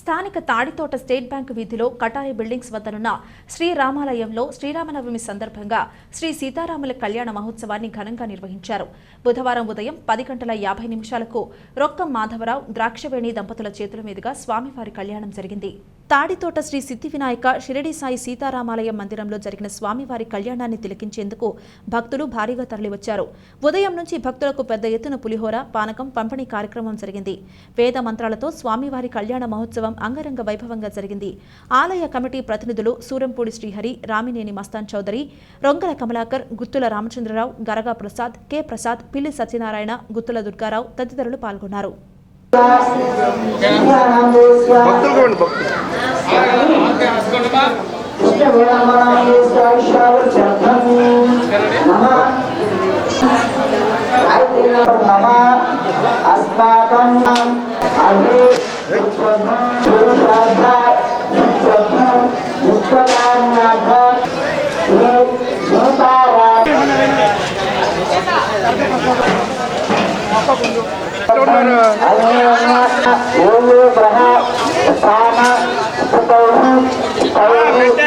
స్థానిక Tadithota state bank వీధిలో Katari buildings వద్దనున్న శ్రీరామాలయంలో శ్రీరామనవమి సందర్భంగా శ్రీ సీతారాముల కళ్యాణ మహోత్సవాన్ని ఘనంగా నిర్వహించారు. బుధవారం ఉదయం పది గంటల యాభై నిమిషాలకు రొక్కం మాధవరావు ద్రాక్షవేణి దంపతుల చేతుల మీదుగా స్వామివారి కళ్యాణం జరిగింది. తాడితోట శ్రీ సిద్ధి వినాయక షిరిడి సాయి సీతారామాలయం మందిరంలో జరిగిన స్వామివారి కళ్యాణాన్ని తిలకించేందుకు భక్తులు భారీగా తరలివచ్చారు. ఉదయం నుంచి భక్తులకు పెద్ద ఎత్తున పులిహోర పానకం పంపిణీ కార్యక్రమం జరిగింది. వేద మంత్రాలతో స్వామివారి కళ్యాణ మహోత్సవం అంగరంగ వైభవంగా జరిగింది. ఆలయ కమిటీ ప్రతినిధులు సూరంపూడి శ్రీహరి రామినేని మస్తాన్ చౌదరి రొంగల కమలాకర్ గుత్తుల రామచంద్రరావు గరగా ప్రసాద్ కె ప్రసాద్ పిల్లి సత్యనారాయణ గుత్తుల దుర్గారావు తదితరులు పాల్గొన్నారు. భక్తులు. 아빠 본조.